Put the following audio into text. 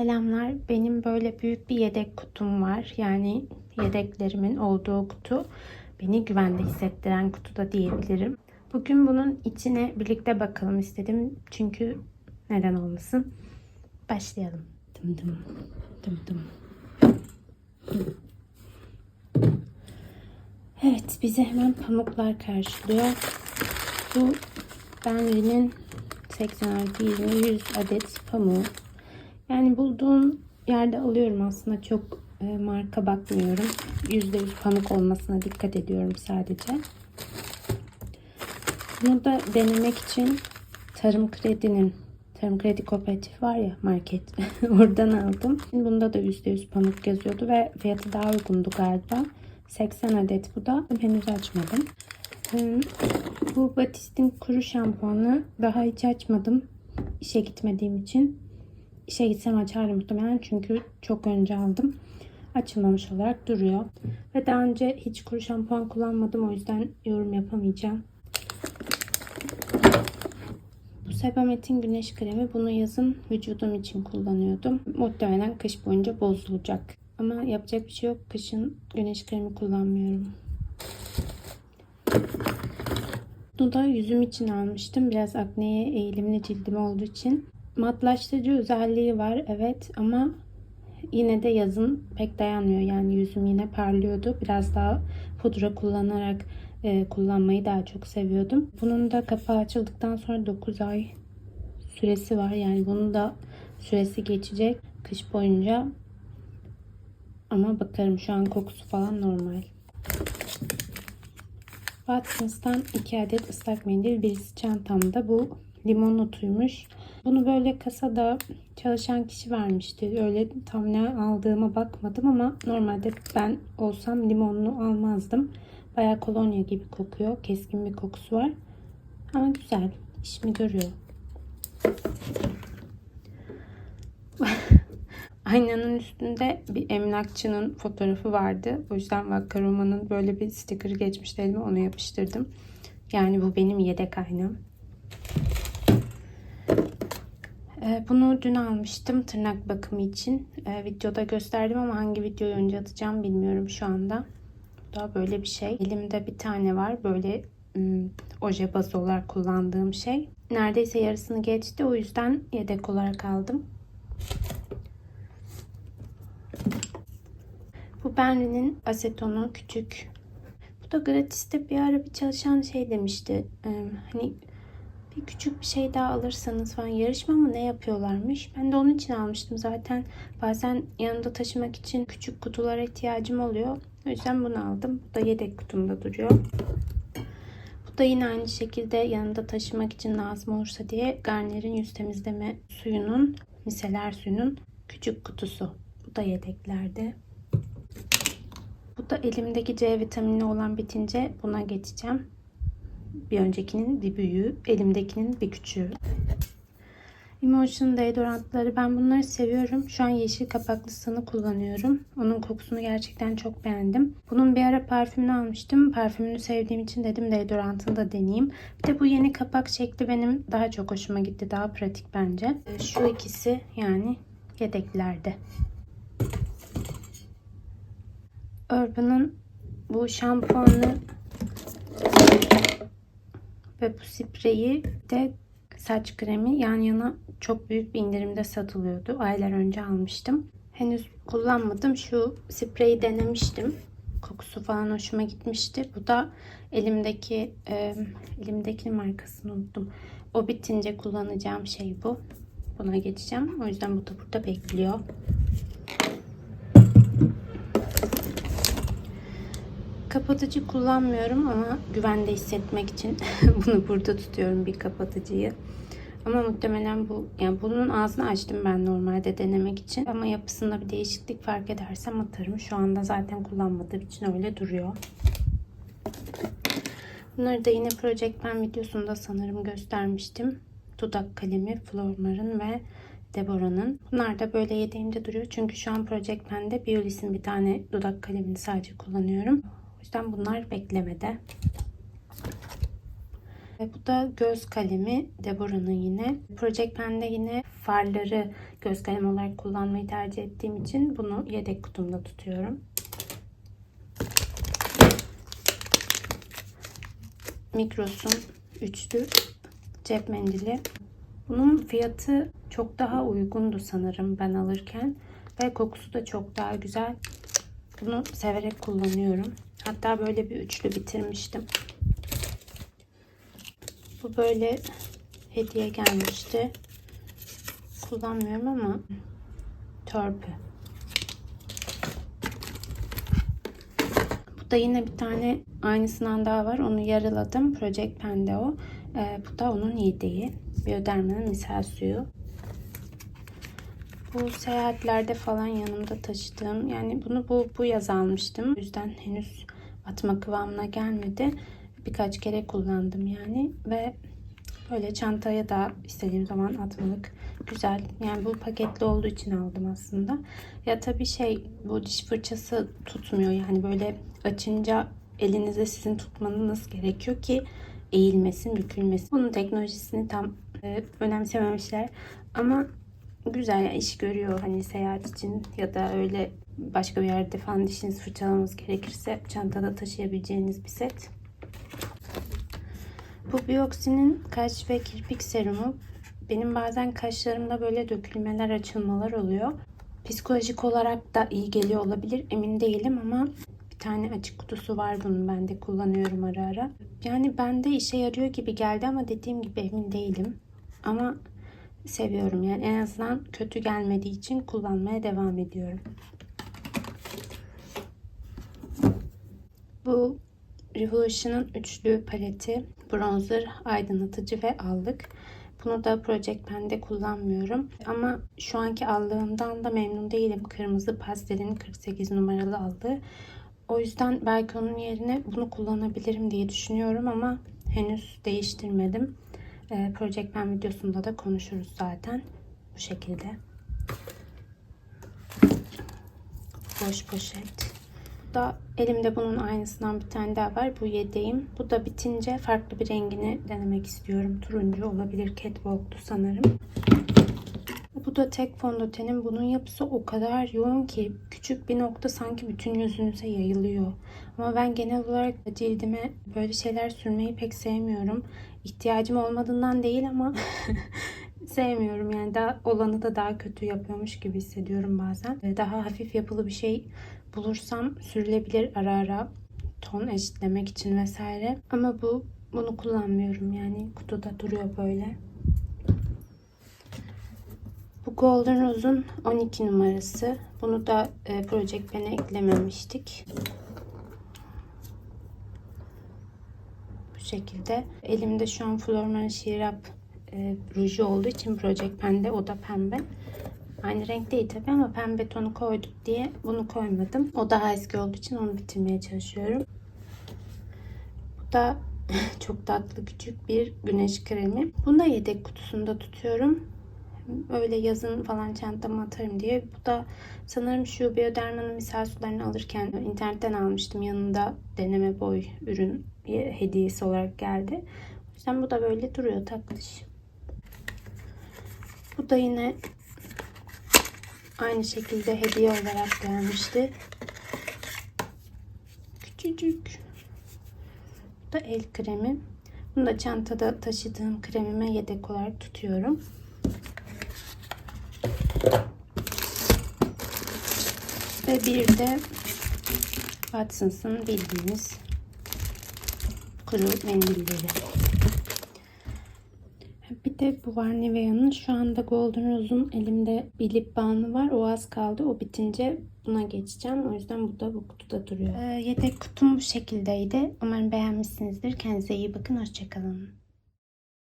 Selamlar. Benim böyle büyük bir yedek kutum var. Yani yedeklerimin olduğu kutu. Beni güvende hissettiren kutu da diyebilirim. Bugün bunun içine birlikte bakalım istedim. Çünkü neden olmasın. Başlayalım. Dım dım. Dım dım. Evet bizi hemen pamuklar karşılıyor. Bu Benri'nin 86 20 100 adet pamuğu. Yani bulduğum yerde alıyorum aslında çok e, marka bakmıyorum. %100 pamuk olmasına dikkat ediyorum sadece. Bunu da denemek için Tarım Kredi'nin Tarım Kredi Kooperatif var ya market. Oradan aldım. Bunda da %100 pamuk yazıyordu ve fiyatı daha uygundu galiba. 80 adet bu da. Henüz açmadım. Bu Batist'in kuru şampuanı daha hiç açmadım. İşe gitmediğim için. İşe gitsem açardım muhtemelen çünkü çok önce aldım. Açılmamış olarak duruyor. Ve daha önce hiç kuru şampuan kullanmadım o yüzden yorum yapamayacağım. Bu Sebamet'in güneş kremi. Bunu yazın vücudum için kullanıyordum. Muhtemelen kış boyunca bozulacak. Ama yapacak bir şey yok. Kışın güneş kremi kullanmıyorum. Bunu da yüzüm için almıştım. Biraz akneye eğilimli cildim olduğu için. Matlaştırıcı özelliği var evet ama yine de yazın pek dayanmıyor. Yani yüzüm yine parlıyordu. Biraz daha pudra kullanarak e, kullanmayı daha çok seviyordum. Bunun da kapağı açıldıktan sonra 9 ay süresi var. Yani bunun da süresi geçecek kış boyunca. Ama bakarım şu an kokusu falan normal. Watsons'tan 2 adet ıslak mendil. Birisi çantamda. Bu limon otuymuş. Bunu böyle kasada çalışan kişi vermişti. Öyle tam ne aldığıma bakmadım ama normalde ben olsam limonlu almazdım. Baya kolonya gibi kokuyor. Keskin bir kokusu var. Ama güzel. İşimi görüyor. Aynanın üstünde bir emlakçının fotoğrafı vardı. O yüzden Vakaroma'nın böyle bir sticker geçmişti elime onu yapıştırdım. Yani bu benim yedek aynam. Ee, Bunu dün almıştım tırnak bakımı için. Ee, videoda gösterdim ama hangi videoyu önce atacağım bilmiyorum şu anda. Bu da böyle bir şey. Elimde bir tane var. Böyle oje bazı olarak kullandığım şey. Neredeyse yarısını geçti. O yüzden yedek olarak aldım. Bu Benri'nin asetonu küçük. Bu da gratiste bir ara bir çalışan şey demişti. Ee, hani bir küçük bir şey daha alırsanız falan yarışma mı ne yapıyorlarmış. Ben de onun için almıştım zaten. Bazen yanımda taşımak için küçük kutulara ihtiyacım oluyor. O yüzden bunu aldım. Bu da yedek kutumda duruyor. Bu da yine aynı şekilde yanında taşımak için lazım olursa diye Garnier'in yüz temizleme suyunun, miseler suyunun küçük kutusu. Bu da yedeklerde. Bu da elimdeki C vitamini olan bitince buna geçeceğim. Bir öncekinin bir büyüğü, elimdekinin bir küçüğü. Emotion deodorantları ben bunları seviyorum. Şu an yeşil kapaklısını kullanıyorum. Onun kokusunu gerçekten çok beğendim. Bunun bir ara parfümünü almıştım. Parfümünü sevdiğim için dedim deodorantını da deneyeyim. Bir de bu yeni kapak şekli benim daha çok hoşuma gitti. Daha pratik bence. Şu ikisi yani yedeklerde. Urban'ın bu şampuanı ve bu spreyi de saç kremi yan yana çok büyük bir indirimde satılıyordu. Aylar önce almıştım. Henüz kullanmadım. Şu spreyi denemiştim. Kokusu falan hoşuma gitmişti. Bu da elimdeki e, elimdeki markasını unuttum. O bitince kullanacağım şey bu. Buna geçeceğim. O yüzden bu da burada bekliyor. Kapatıcı kullanmıyorum ama güvende hissetmek için bunu burada tutuyorum bir kapatıcıyı. Ama muhtemelen bu yani bunun ağzını açtım ben normalde denemek için. Ama yapısında bir değişiklik fark edersem atarım. Şu anda zaten kullanmadığım için öyle duruyor. Bunları da yine Project Pen videosunda sanırım göstermiştim. Dudak kalemi Flormar'ın ve Deborah'ın. Bunlar da böyle yedeğimde duruyor. Çünkü şu an Project Pen'de Biolis'in bir tane dudak kalemini sadece kullanıyorum. O yüzden bunlar beklemede. E, Bu da göz kalemi Deborah'ın yine. Project Pen'de yine farları göz kalemi olarak kullanmayı tercih ettiğim için bunu yedek kutumda tutuyorum. Mikros'un üçlü cep mendili. Bunun fiyatı çok daha uygundu sanırım ben alırken. Ve kokusu da çok daha güzel. Bunu severek kullanıyorum. Hatta böyle bir üçlü bitirmiştim. Bu böyle hediye gelmişti. Kullanmıyorum ama törpü. Da yine bir tane aynısından daha var. Onu yarıladım. Project Pen'de o. Ee, bu da onun yedeği. Bioderma'nın misal suyu. Bu seyahatlerde falan yanımda taşıdığım yani bunu bu, bu yaz almıştım. O yüzden henüz atma kıvamına gelmedi. Birkaç kere kullandım yani ve böyle çantaya da istediğim zaman atmalık güzel. Yani bu paketli olduğu için aldım aslında. Ya tabii şey bu diş fırçası tutmuyor yani böyle açınca elinizde sizin tutmanız gerekiyor ki eğilmesin, bükülmesin. Bunun teknolojisini tam e, önemsememişler ama güzel iş görüyor hani seyahat için ya da öyle başka bir yerde falan dişinizi fırçalamanız gerekirse çantada taşıyabileceğiniz bir set. Bu Bioxy'nin kaş ve kirpik serumu. Benim bazen kaşlarımda böyle dökülmeler, açılmalar oluyor. Psikolojik olarak da iyi geliyor olabilir emin değilim ama bir tane açık kutusu var bunun ben de kullanıyorum ara ara. Yani bende işe yarıyor gibi geldi ama dediğim gibi emin değilim. Ama seviyorum yani en azından kötü gelmediği için kullanmaya devam ediyorum. Bu Revolution'ın üçlü paleti bronzer, aydınlatıcı ve allık. Bunu da Project Pen'de kullanmıyorum. Ama şu anki aldığımdan da memnun değilim. Kırmızı pastelin 48 numaralı aldığı. O yüzden belki onun yerine bunu kullanabilirim diye düşünüyorum ama henüz değiştirmedim. Ee, Project Pen videosunda da konuşuruz zaten. Bu şekilde. Boş poşet da elimde bunun aynısından bir tane daha var. Bu yedeğim. Bu da bitince farklı bir rengini denemek istiyorum. Turuncu olabilir. Catwalk'tu sanırım. Bu da tek fondötenim. Bunun yapısı o kadar yoğun ki küçük bir nokta sanki bütün yüzünüze yayılıyor. Ama ben genel olarak cildime böyle şeyler sürmeyi pek sevmiyorum. İhtiyacım olmadığından değil ama sevmiyorum. Yani daha olanı da daha kötü yapıyormuş gibi hissediyorum bazen. Daha hafif yapılı bir şey bulursam sürülebilir ara ara ton eşitlemek için vesaire. Ama bu bunu kullanmıyorum yani kutuda duruyor böyle. Bu Golden Rose'un 12 numarası. Bunu da e, Project Pen'e eklememiştik. Şekilde. Elimde şu an Florman Up e, ruju olduğu için Project Pen'de o da pembe. Aynı renk değil tabi ama pembe tonu koyduk diye bunu koymadım. O daha eski olduğu için onu bitirmeye çalışıyorum. Bu da çok tatlı küçük bir güneş kremi. Bunu da yedek kutusunda tutuyorum. Öyle yazın falan çantama atarım diye. Bu da sanırım şu Bioderma'nın misal sularını alırken internetten almıştım. Yanında deneme boy ürün hediyesi olarak geldi. O yüzden bu da böyle duruyor tatlış. Bu da yine Aynı şekilde hediye olarak gelmişti. Küçücük. Bu da el kremi. Bunu da çantada taşıdığım kremime yedek olarak tutuyorum. Ve bir de Watsons'ın bildiğimiz kuru mendilleri de bu var Nivea'nın. Şu anda Golden Rose'un elimde bir lip balmı var. O az kaldı. O bitince buna geçeceğim. O yüzden bu da bu kutuda duruyor. Ee, yedek kutum bu şekildeydi. Umarım beğenmişsinizdir. Kendinize iyi bakın. Hoşçakalın.